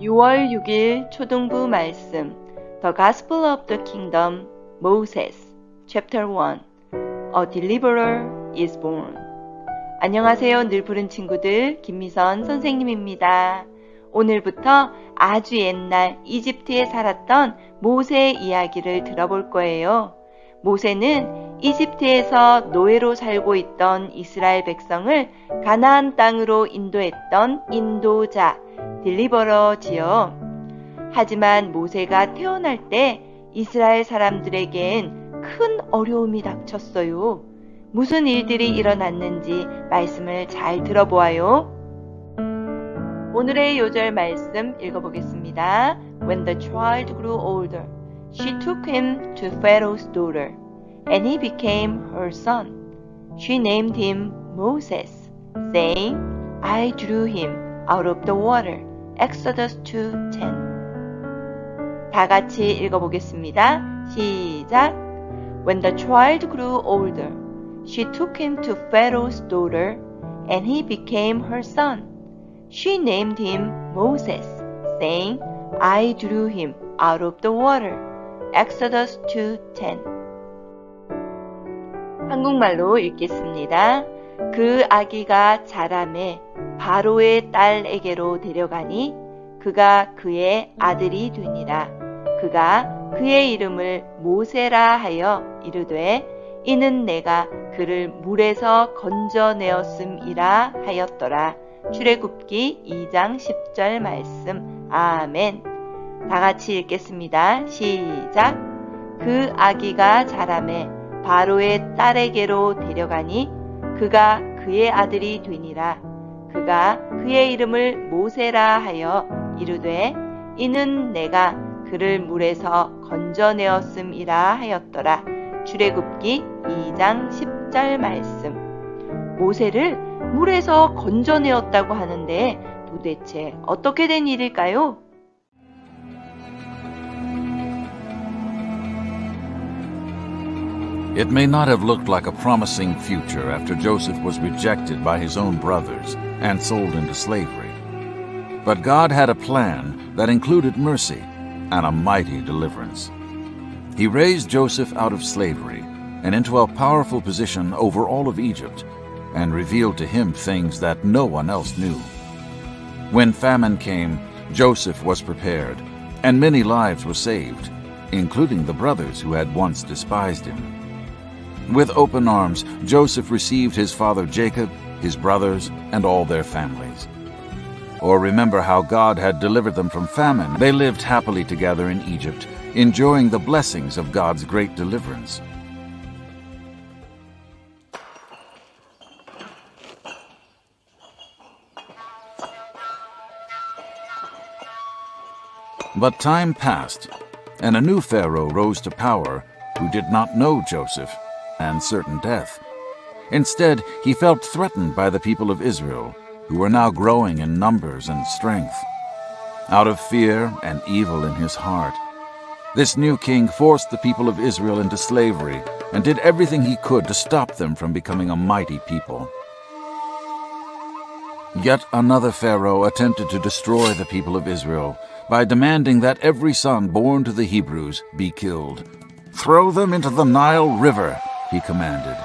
6월 6일 초등부 말씀 The Gospel of the Kingdom Moses Chapter 1 A Deliverer is Born 안녕하세요 늘 부른 친구들 김미선 선생님입니다. 오늘부터 아주 옛날 이집트에 살았던 모세의 이야기를 들어볼 거예요. 모세는 이집트에서 노예로 살고 있던 이스라엘 백성을 가나안 땅으로 인도했던 인도자, 딜리버러지요. 하지만 모세가 태어날 때 이스라엘 사람들에겐 큰 어려움이 닥쳤어요. 무슨 일들이 일어났는지 말씀을 잘 들어보아요. 오늘의 요절 말씀 읽어보겠습니다. When the child grew older, she took him to Pharaoh's daughter, and he became her son. She named him Moses, saying, I drew him out of the water. Exodus 2:10. 다 같이 읽어보겠습니다. 시작. When the child grew older, she took him to Pharaoh's daughter, and he became her son. She named him Moses, saying, I drew him out of the water. Exodus 2:10. 한국말로 읽겠습니다. 그 아기가 자라매 바로의 딸에게로 데려가니 그가 그의 아들이 되니라. 그가 그의 이름을 모세라 하여 이르되 이는 내가 그를 물에서 건져내었음이라 하였더라. 출애굽기 2장 10절 말씀. 아멘. 다 같이 읽겠습니다. 시작. 그 아기가 자라매 바로의 딸에게로 데려가니 그가 그의 아들이 되니라. 그가 그의 이름을 모세라 하여 이르되 이는 내가 그를 물에서 건져내었음이라 하였더라. 출애굽기 2장 10절 말씀. 모세를 물에서 건져내었다고 하는데 도대체 어떻게 된 일일까요? It may not have looked like a promising future after Joseph was rejected by his own brothers and sold into slavery. But God had a plan that included mercy and a mighty deliverance. He raised Joseph out of slavery and into a powerful position over all of Egypt and revealed to him things that no one else knew. When famine came, Joseph was prepared, and many lives were saved, including the brothers who had once despised him. With open arms, Joseph received his father Jacob, his brothers, and all their families. Or remember how God had delivered them from famine. They lived happily together in Egypt, enjoying the blessings of God's great deliverance. But time passed, and a new Pharaoh rose to power who did not know Joseph and certain death. Instead, he felt threatened by the people of Israel, who were now growing in numbers and strength. Out of fear and evil in his heart, this new king forced the people of Israel into slavery and did everything he could to stop them from becoming a mighty people. Yet another Pharaoh attempted to destroy the people of Israel by demanding that every son born to the Hebrews be killed. Throw them into the Nile River, he commanded.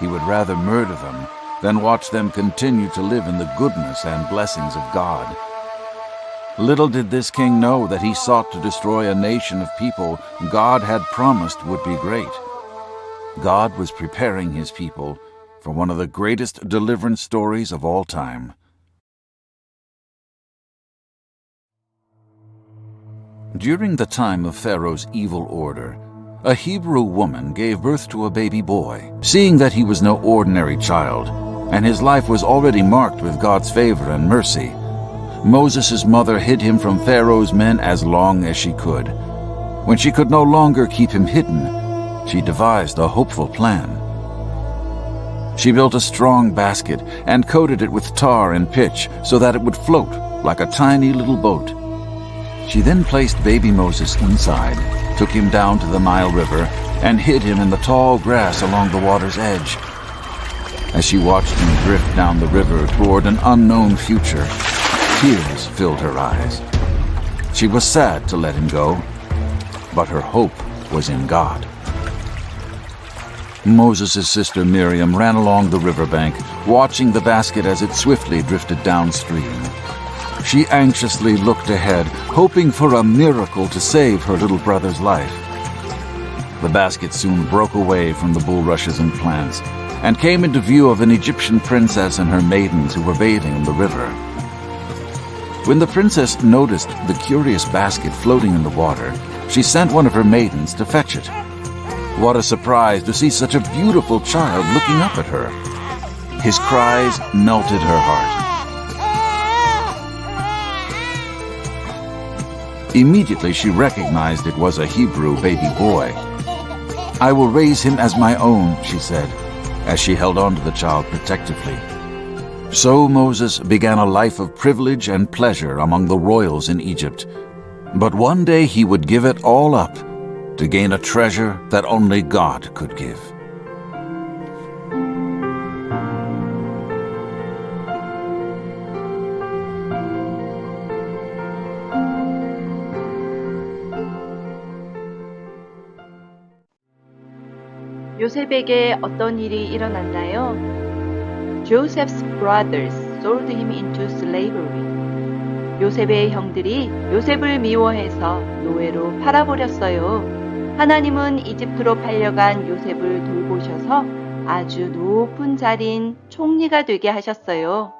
He would rather murder them than watch them continue to live in the goodness and blessings of God. Little did this king know that he sought to destroy a nation of people God had promised would be great. God was preparing his people for one of the greatest deliverance stories of all time. During the time of Pharaoh's evil order, a Hebrew woman gave birth to a baby boy. Seeing that he was no ordinary child, and his life was already marked with God's favor and mercy, Moses' mother hid him from Pharaoh's men as long as she could. When she could no longer keep him hidden, she devised a hopeful plan. She built a strong basket and coated it with tar and pitch so that it would float like a tiny little boat. She then placed baby Moses inside, took him down to the Nile River, and hid him in the tall grass along the water's edge. As she watched him drift down the river toward an unknown future, tears filled her eyes. She was sad to let him go, but her hope was in God. Moses' sister Miriam ran along the riverbank, watching the basket as it swiftly drifted downstream. She anxiously looked ahead, hoping for a miracle to save her little brother's life. The basket soon broke away from the bulrushes and plants and came into view of an Egyptian princess and her maidens who were bathing in the river. When the princess noticed the curious basket floating in the water, she sent one of her maidens to fetch it. What a surprise to see such a beautiful child looking up at her. His cries melted her heart. Immediately she recognized it was a Hebrew baby boy. I will raise him as my own, she said, as she held on to the child protectively. So Moses began a life of privilege and pleasure among the royals in Egypt. But one day he would give it all up to gain a treasure that only God could give. 요셉에게 어떤 일이 일어났나요? Joseph's brothers sold him into slavery. 요셉의 형들이 요셉을 미워해서 노예로 팔아버렸어요. 하나님은 이집트로 팔려간 요셉을 돌보셔서 아주 높은 자리인 총리가 되게 하셨어요.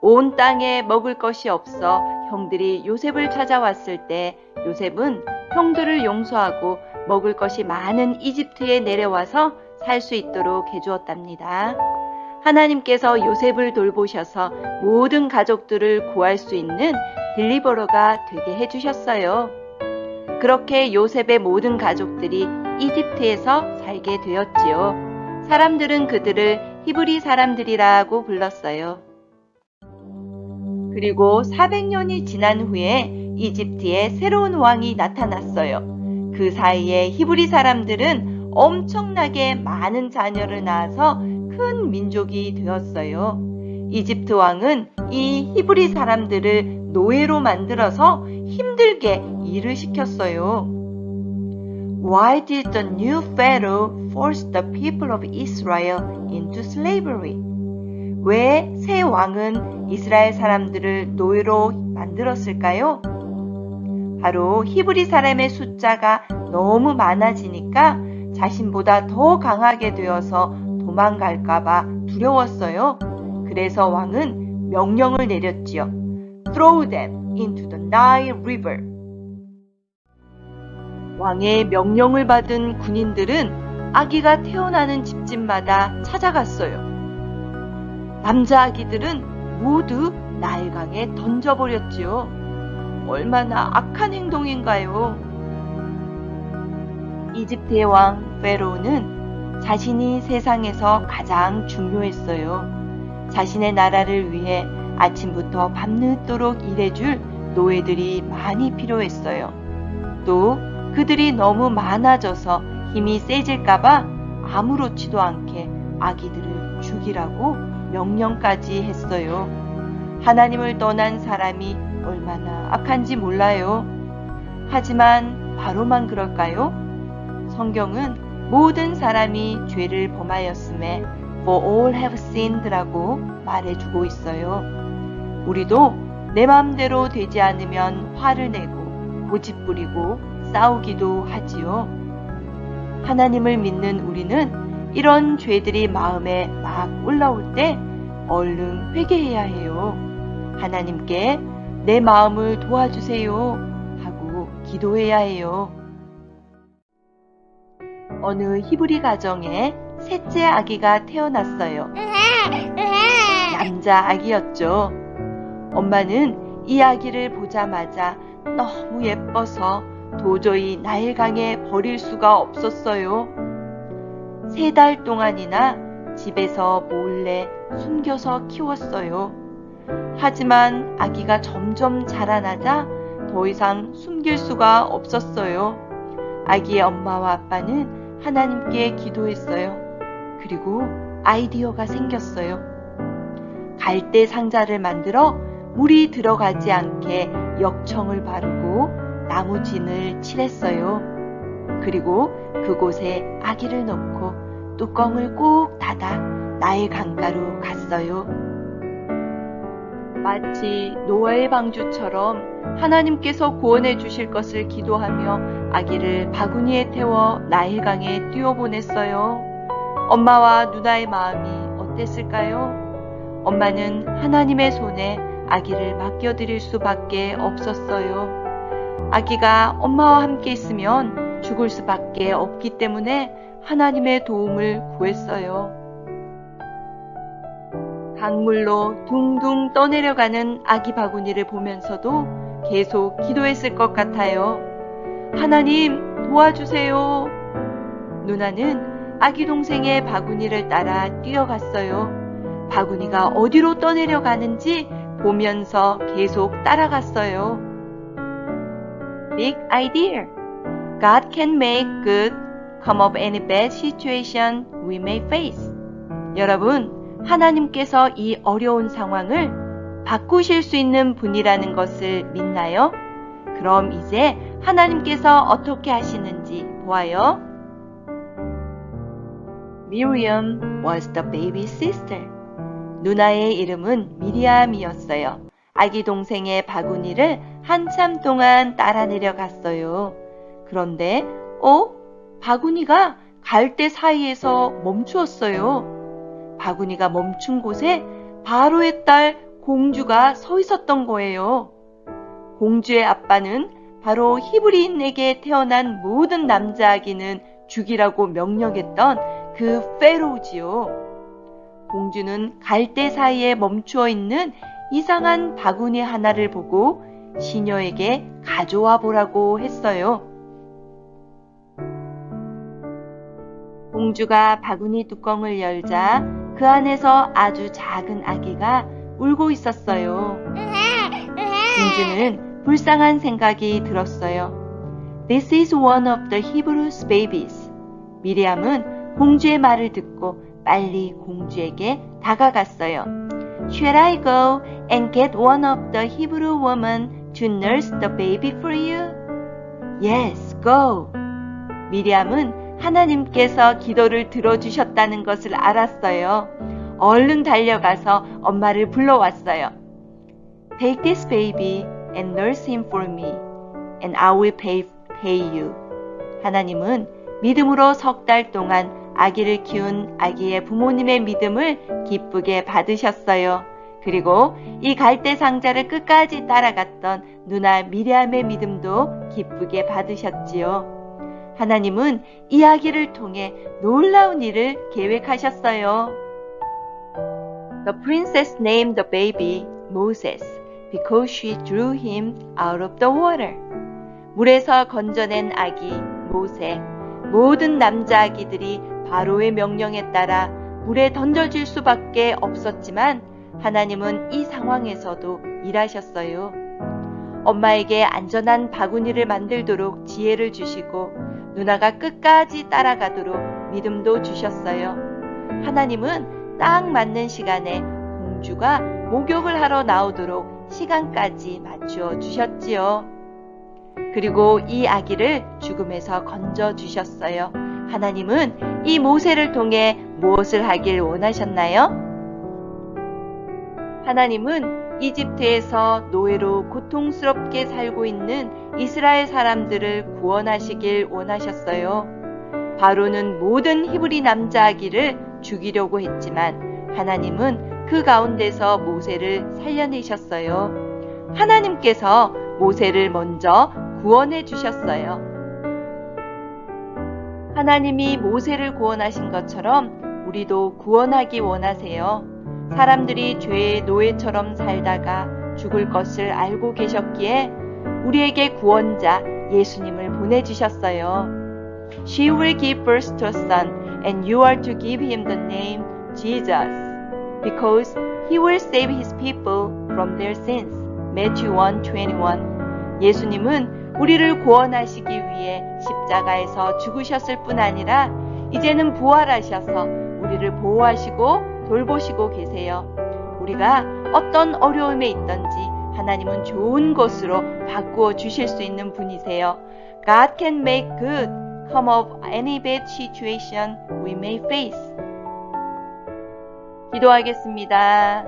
온 땅에 먹을 것이 없어 형들이 요셉을 찾아왔을 때 요셉은 형들을 용서하고 먹을 것이 많은 이집트에 내려와서 살 수 있도록 해주었답니다. 하나님께서 요셉을 돌보셔서 모든 가족들을 구할 수 있는 딜리버러가 되게 해주셨어요. 그렇게 요셉의 모든 가족들이 이집트에서 살게 되었지요. 사람들은 그들을 히브리 사람들이라고 불렀어요. 그리고 400년이 지난 후에 이집트에 새로운 왕이 나타났어요. 그 사이에 히브리 사람들은 엄청나게 많은 자녀를 낳아서 큰 민족이 되었어요. 이집트 왕은 이 히브리 사람들을 노예로 만들어서 힘들게 일을 시켰어요. Why did the new Pharaoh force the people of Israel into slavery? 왜 새 왕은 이스라엘 사람들을 노예로 만들었을까요? 바로 히브리 사람의 숫자가 너무 많아지니까 자신보다 더 강하게 되어서 도망갈까봐 두려웠어요. 그래서 왕은 명령을 내렸지요. Throw them into the Nile River. 왕의 명령을 받은 군인들은 아기가 태어나는 집집마다 찾아갔어요. 남자 아기들은 모두 나일강에 던져버렸지요. 얼마나 악한 행동인가요? 이집트의 왕 페로는 자신이 세상에서 가장 중요했어요. 자신의 나라를 위해 아침부터 밤늦도록 일해줄 노예들이 많이 필요했어요. 또 그들이 너무 많아져서 힘이 세질까봐 아무렇지도 않게 아기들을 죽이라고 명령까지 했어요. 하나님을 떠난 사람이 얼마나 악한지 몰라요. 하지만 바로만 그럴까요? 성경은 모든 사람이 죄를 범하였음에 for all have sinned라고 말해주고 있어요. 우리도 내 마음대로 되지 않으면 화를 내고 고집부리고 싸우기도 하지요. 하나님을 믿는 우리는 이런 죄들이 마음에 막 올라올 때 얼른 회개해야 해요. 하나님께 내 마음을 도와주세요 하고 기도해야 해요. 어느 히브리 가정에 셋째 아기가 태어났어요. 남자 아기였죠. 엄마는 이 아기를 보자마자 너무 예뻐서 도저히 나일강에 버릴 수가 없었어요. 세 달 동안이나 집에서 몰래 숨겨서 키웠어요. 하지만 아기가 점점 자라나자 더 이상 숨길 수가 없었어요. 아기의 엄마와 아빠는 하나님께 기도했어요. 그리고 아이디어가 생겼어요. 갈대 상자를 만들어 물이 들어가지 않게 역청을 바르고 나무진을 칠했어요. 그리고 그곳에 아기를 넣고 뚜껑을 꾹 닫아 나일 강가로 갔어요. 마치 노아의 방주처럼 하나님께서 구원해 주실 것을 기도하며 아기를 바구니에 태워 나일강에 뛰어보냈어요. 엄마와 누나의 마음이 어땠을까요? 엄마는 하나님의 손에 아기를 맡겨드릴 수밖에 없었어요. 아기가 엄마와 함께 있으면 죽을 수밖에 없기 때문에 하나님의 도움을 구했어요. 강물로 둥둥 떠내려가는 아기 바구니를 보면서도 계속 기도했을 것 같아요. 하나님 도와주세요. 누나는 아기 동생의 바구니를 따라 뛰어갔어요. 바구니가 어디로 떠내려 가는지 보면서 계속 따라갔어요. Big idea. God can make good come of any bad situation we may face. 여러분, 하나님께서 이 어려운 상황을 바꾸실 수 있는 분이라는 것을 믿나요? 그럼 이제 하나님께서 어떻게 하시는지 보아요. Miriam was the baby's sister. 누나의 이름은 미리암이었어요. 아기 동생의 바구니를 한참 동안 따라 내려갔어요. 그런데, 어? 바구니가 갈대 사이에서 멈추었어요. 바구니가 멈춘 곳에 바로의 딸 공주가 서 있었던 거예요. 공주의 아빠는 바로 히브리인에게 태어난 모든 남자 아기는 죽이라고 명령했던 그 페로우지요. 공주는 갈대 사이에 멈추어 있는 이상한 바구니 하나를 보고 시녀에게 가져와 보라고 했어요. 공주가 바구니 뚜껑을 열자 그 안에서 아주 작은 아기가 울고 있었어요. 공주는 불쌍한 생각이 들었어요. This is one of the Hebrews babies. 미리암은 공주의 말을 듣고 빨리 공주에게 다가갔어요. Shall I go and get one of the Hebrew women to nurse the baby for you? Yes, go. 미리암은 하나님께서 기도를 들어주셨다는 것을 알았어요. 얼른 달려가서 엄마를 불러왔어요. Take this baby and nurse him for me, and I will pay, pay you. 하나님은 믿음으로 석 달 동안 아기를 키운 아기의 부모님의 믿음을 기쁘게 받으셨어요. 그리고 이 갈대 상자를 끝까지 따라갔던 누나 미리암의 믿음도 기쁘게 받으셨지요. 하나님은 이 아기를 통해 놀라운 일을 계획하셨어요. The princess named the baby Moses because she drew him out of the water. 물에서 건져낸 아기 모세. 모든 남자 아기들이 바로의 명령에 따라 물에 던져질 수밖에 없었지만 하나님은 이 상황에서도 일하셨어요. 엄마에게 안전한 바구니를 만들도록 지혜를 주시고 누나가 끝까지 따라가도록 믿음도 주셨어요. 하나님은 딱 맞는 시간에 공주가 목욕을 하러 나오도록 시간까지 맞추어 주셨지요. 그리고 이 아기를 죽음에서 건져 주셨어요. 하나님은 이 모세를 통해 무엇을 하길 원하셨나요? 하나님은 이집트에서 노예로 고통스럽게 살고 있는 이스라엘 사람들을 구원하시길 원하셨어요. 바로는 모든 히브리 남자 아기를 죽이려고 했지만 하나님은 그 가운데서 모세를 살려내셨어요. 하나님께서 모세를 먼저 구원해 주셨어요. 하나님이 모세를 구원하신 것처럼 우리도 구원하기 원하세요. 사람들이 죄의 노예처럼 살다가 죽을 것을 알고 계셨기에 우리에게 구원자 예수님을 보내주셨어요. She will give birth to a son, and you are to give him the name Jesus, because he will save his people from their sins. Matthew 1:21. 예수님은 우리를 구원하시기 위해 십자가에서 죽으셨을 뿐 아니라 이제는 부활하셔서 우리를 보호하시고 돌보시고 계세요. 우리가 어떤 어려움에 있든지 하나님은 좋은 것으로 바꾸어 주실 수 있는 분이세요. God can make good come of any bad situation we may face. 기도하겠습니다.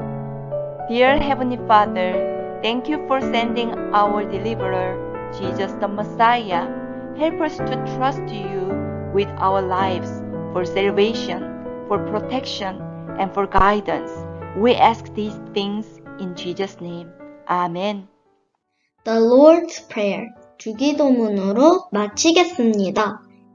Dear Heavenly Father, thank you for sending our deliverer, Jesus the Messiah. Help us to trust you with our lives for salvation, for protection, and for guidance. We ask these things in Jesus' name. Amen. The Lord's Prayer 주기도문으로 마치겠습니다.